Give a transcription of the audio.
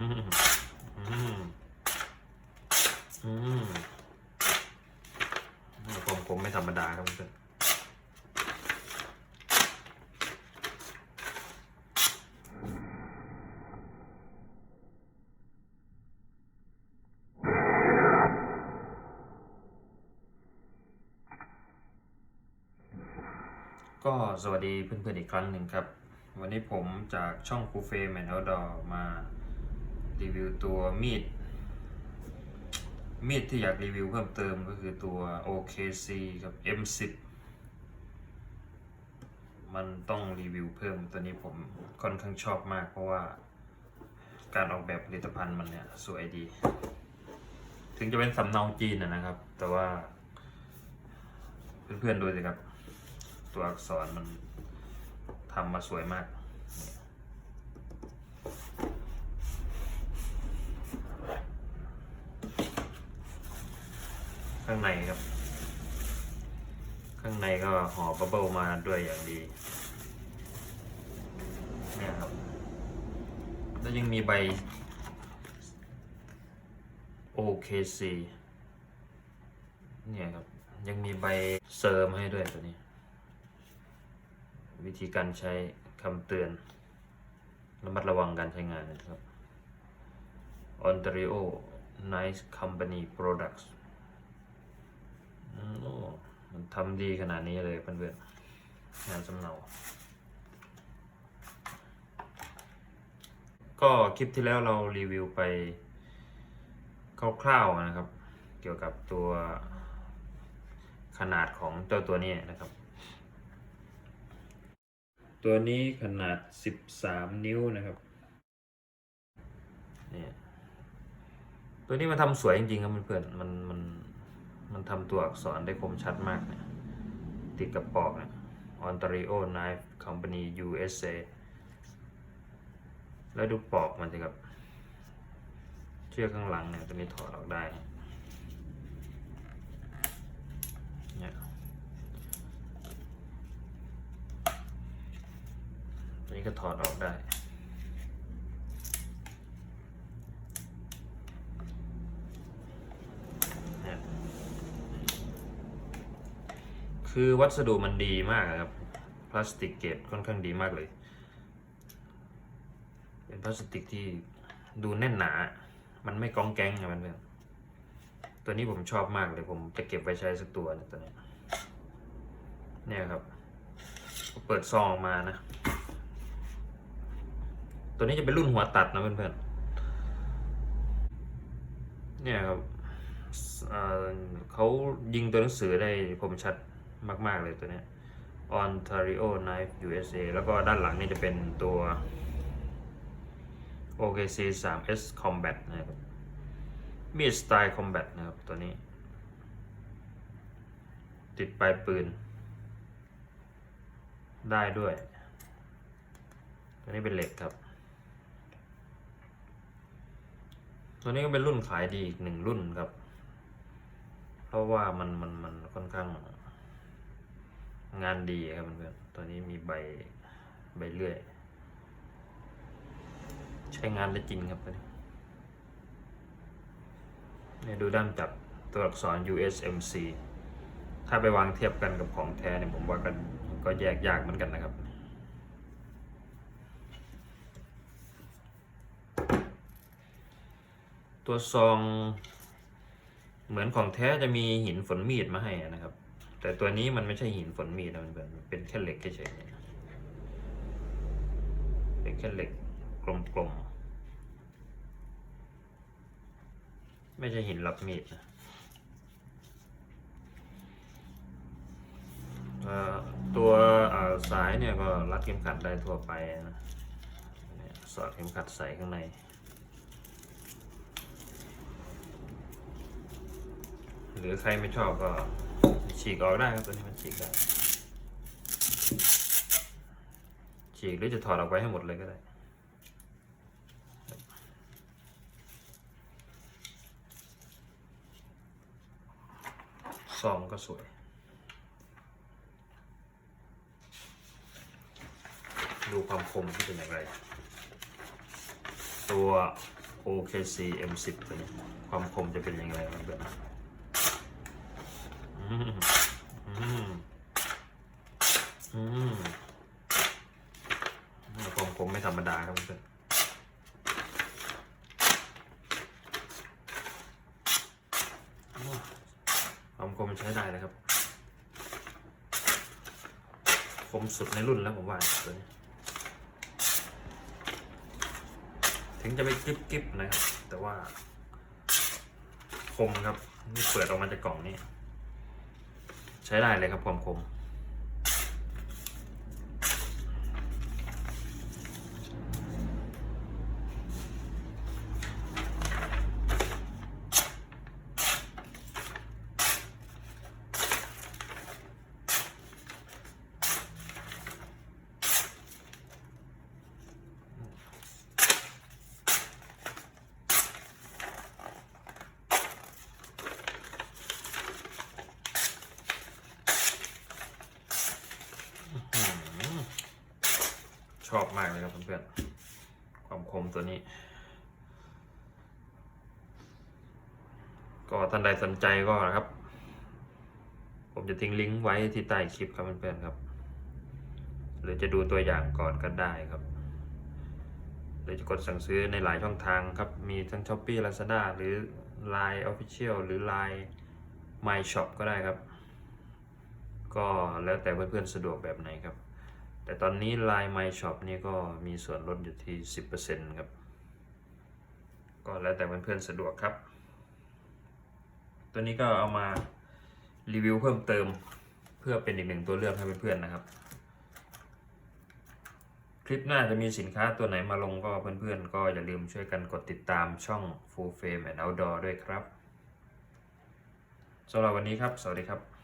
อืมอืมอืมผมผมไม่ธรรมดาครับเพื่อนก็สวัสดีเพื่อนๆอีกครั้งหนึ่งครับ วันนี้ผมจากช่องคูเฟ่แมน o ดอมา รีวิวตัวมีด มีดที่อยากรีวิวเพิ่มเติมก็คือตัว OKC กับ M10 มันต้องรีวิวเพิ่มตัวนี้ผมค่อนข้างชอบมากเพราะว่าการออกแบบผลิตภัณฑ์มันเนี่ยสวยดี ถึงจะเป็นสำเนาจีนนะนะครับ แต่ว่า เพื่อนๆดูสิครับ ตัวอักษรมันทำมาสวยมาก ข้างในครับ ข้างในก็ห่อบับเบิลมาด้วยอย่างดีเนี่ยครับ แล้วยังมีใบ OKC เนี่ยครับ ยังมีใบเสริมให้ด้วยตัวนี้ วิธีการใช้คำเตือนระมัดระวังการใช้งานนะครับ Ontario Nice Company Products ทำดีขนาดนี้เลยเพื่อนๆงานสำเนาก็คลิปที่แล้วเรารีวิวไปคร่าวๆนะครับ เกี่ยวกับตัวขนาดของเจ้าตัวนี้นะครับ ตัวนี้ขนาด 13 นิ้วนะครับเนี่ยตัวนี้มันทำสวยจริงๆครับเพื่อนๆมันมันมัน มันทำตัวอักษรได้คมชัดมากเนะติดกับปอกนะ Ontario Knife Company USA แล้วดูปอกมันสิครับ เชือกข้างหลังเนี่ยตัวนี้ถอดออกได้นะเนี่ยตัวนี้ก็ถอดออกได้ เนี่ย คือวัสดุมันดีมากครับ พลาสติกเกรดค่อนข้างดีมากเลย เป็นพลาสติกที่ดูแน่นหนา มันไม่กองแกงอะมันเพื่อนตัวนี้ผมชอบมากเลยผมจะเก็บไว้ใช้สักตัวนยตัวนี้เนี่ยครับ เปิดซองออกมานะ ตัวนี้จะเป็นรุ่นหัวตัดนะเพื่อนๆเนี่ยครับเขายิงตัวหนังสือได้คมชัด มาก ๆ เลยตัวนี้ Ontario Knife USA แล้วก็ด้านหลังนี่จะเป็นตัว OKC 3S Combat นะครับ มีดสไตล์ Combat นะครับตัวนี้ ติดปลายปืน ได้ด้วย ตัวนี้เป็นเหล็กครับ ตัวนี้ก็เป็นรุ่นขายดีอีกหนึ่งรุ่นครับ เพราะว่ามันมันมันค่อนข้าง งานดีครับเพื่อนๆตัวนี้มีใบใบเลื่อย ใช้งานได้จริงครับเนี่ยดูด้ามจับตัวอักษร USMC ถ้าไปวางเทียบกันกับของแท้เนี่ยผมว่ากันก็แยกยากเหมือนกันนะครับตัวซองเหมือนของแท้จะมีหินฝนมีดมาให้นะครับ แต่ตัวนี้มันไม่ใช่หินฝนมีนะมันเป็นเป็นแค่เหล็กเฉยๆเป็นแค่เหล็กกลมๆ ไม่ใช่หินรับมีดนะตัวสายเนี่ยก็รัดเข็มขัดได้ทั่วไปนะสอดเข็มขัดใส่ข้างในหรือใครไม่ชอบก็ ฉีกออกได้ครับตัวนี้มันฉีกได้ ฉีกหรือจะถอดออกไปให้หมดเลยก็ได้ ซองก็สวย ดูความคมที่เป็นอย่างไร ตัว OKC M10 ตัวนี้ความคมจะเป็นยังไงมันแบบ ความคมไม่ธรรมดาครับเพื่อนความคมใช้ได้เลยครับ คมสุดในรุ่นแล้วผมว่าตัวนี้ถึงจะไม่กริบกริบนะครับ แต่ว่า คมครับนี่เปิดออกมาจากกล่องนี้ ใช้ได้เลยครับความคม ชอบมากเลยครับเพื่อนๆ ความคมตัวนี้ ก็ท่านใดสนใจก็นะครับ ผมจะทิ้งลิงก์ไว้ที่ใต้คลิปครับเพื่อนๆครับ หรือจะดูตัวอย่างก่อนก็ได้ครับหรือจะกดสั่งซื้อในหลายช่องทางครับ มีทั้ง s h อ p e e Lazada หรือ Line Official หรือ Line My Shop ก็ได้ครับ ก็แล้วแต่เพื่อนๆสะดวกแบบไหนครับ แต่ตอนนี้ Line My Shop นี่ก็มีส่วนลดอยู่ที่ 10%ครับ ก็แล้วแต่เพื่อนๆสะดวกครับ ตัวนี้ก็เอามารีวิวเพิ่มเติมเพื่อเป็นอีกหนึ่งตัวเลือกให้เพื่อนๆนะครับ คลิปหน้าจะมีสินค้าตัวไหนมาลงก็เพื่อนๆ ก็อย่าลืมช่วยกันกดติดตามช่อง Full Frame and Outdoor ด้วยครับสำหรับวันนี้ครับ สวัสดีครับ